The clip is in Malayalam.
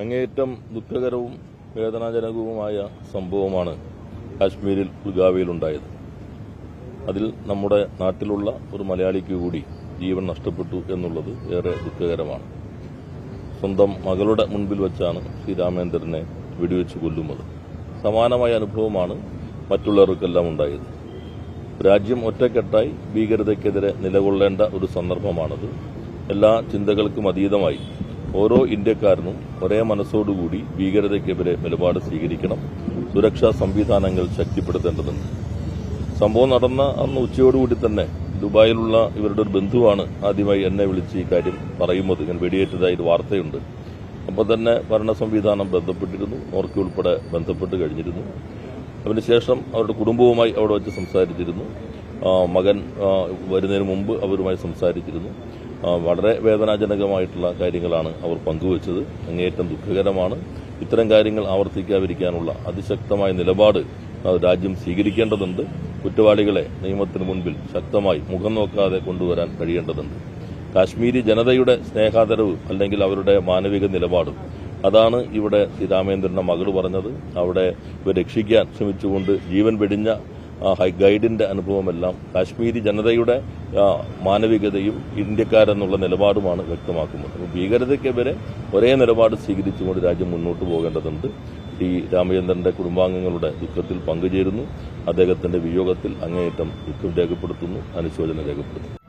അങ്ങേയറ്റം ദുഃഖകരവും വേദനാജനകവുമായ സംഭവമാണ് കാശ്മീരിൽ ഉൾഗാവയിലുണ്ടായത് അതിൽ നമ്മുടെ നാട്ടിലുള്ള ഒരു മലയാളിക്ക് കൂടി ജീവൻ നഷ്ടപ്പെട്ടു എന്നുള്ളത് ഏറെ ദുഃഖകരമാണ്. സ്വന്തം മകളുടെ മുൻപിൽ വെച്ചാണ് ശ്രീരാമേന്ദ്രനെ വെടിവെച്ച് കൊല്ലുന്നത്. സമാനമായ അനുഭവമാണ് മറ്റുള്ളവർക്കെല്ലാം ഉണ്ടായത്. രാജ്യം ഒറ്റക്കെട്ടായി ഭീകരതയ്ക്കെതിരെ നിലകൊള്ളേണ്ട ഒരു സന്ദർഭമാണത്. എല്ലാ ചിന്തകൾക്കും അതീതമായി ഓരോ ഇന്ത്യക്കാരനും ഒരേ മനസ്സോടുകൂടി ഭീകരതയ്ക്കെതിരെ നിലപാട് സ്വീകരിക്കണം. സുരക്ഷാ സംവിധാനങ്ങൾ ശക്തിപ്പെടുത്തേണ്ടതുണ്ട്. സംഭവം നടന്ന അന്ന് ഉച്ചയോടുകൂടി തന്നെ ദുബായിലുള്ള ഇവരുടെ ഒരു ബന്ധുവാണ് ആദ്യമായി എന്നെ വിളിച്ച് ഈ കാര്യം പറയുന്നത്. ഇങ്ങനെ വെടിയേറ്റതായി ഒരു വാർത്തയുണ്ട്. അപ്പോൾ തന്നെ ഭരണ സംവിധാനം ബന്ധപ്പെട്ടിരുന്നു. നോർക്കി ഉൾപ്പെടെ ബന്ധപ്പെട്ട് കഴിഞ്ഞിരുന്നു. അതിനുശേഷം അവരുടെ കുടുംബവുമായി അവിടെ വെച്ച് സംസാരിച്ചിരുന്നു. മകൻ വരുന്നതിന് മുമ്പ് അവരുമായി സംസാരിച്ചിരുന്നു. വളരെ വേദനാജനകമായിട്ടുള്ള കാര്യങ്ങളാണ് അവർ പങ്കുവച്ചത്. അങ്ങേയറ്റം ദുഃഖകരമാണ്. ഇത്തരം കാര്യങ്ങൾ ആവർത്തിക്കാതിരിക്കാനുള്ള അതിശക്തമായ നിലപാട് രാജ്യം സ്വീകരിക്കേണ്ടതുണ്ട്. കുറ്റവാളികളെ നിയമത്തിന് മുൻപിൽ ശക്തമായി മുഖം നോക്കാതെ കൊണ്ടുവരാൻ കഴിയേണ്ടതുണ്ട്. കാശ്മീരി ജനതയുടെ സ്നേഹാദരവ് അല്ലെങ്കിൽ അവരുടെ മാനവിക നിലപാടും. അതാണ് ഇവിടെ ശ്രീ രാമേന്ദ്രന്റെ മകൾ പറഞ്ഞത്. അവിടെ രക്ഷിക്കാൻ ശ്രമിച്ചുകൊണ്ട് ജീവൻ വെടിഞ്ഞ ഗൈഡിന്റെ അനുഭവമെല്ലാം കാശ്മീരി ജനതയുടെ മാനവികതയും ഇന്ത്യക്കാരെന്നുള്ള നിലപാടുമാണ് വ്യക്തമാക്കുന്നത്. അപ്പോൾ ഭീകരതയ്ക്കെതിരെ ഒരേ നിലപാട് സ്വീകരിച്ചുകൊണ്ട് രാജ്യം മുന്നോട്ട് പോകേണ്ടതുണ്ട്. ടി രാമചന്ദ്രന്റെ കുടുംബാംഗങ്ങളുടെ ദുഃഖത്തിൽ പങ്കുചേരുന്നു. അദ്ദേഹത്തിന്റെ വിയോഗത്തിൽ അങ്ങേയറ്റം ദുഃഖം രേഖപ്പെടുത്തുന്നു അനുശോചനം രേഖപ്പെടുത്തുന്നു.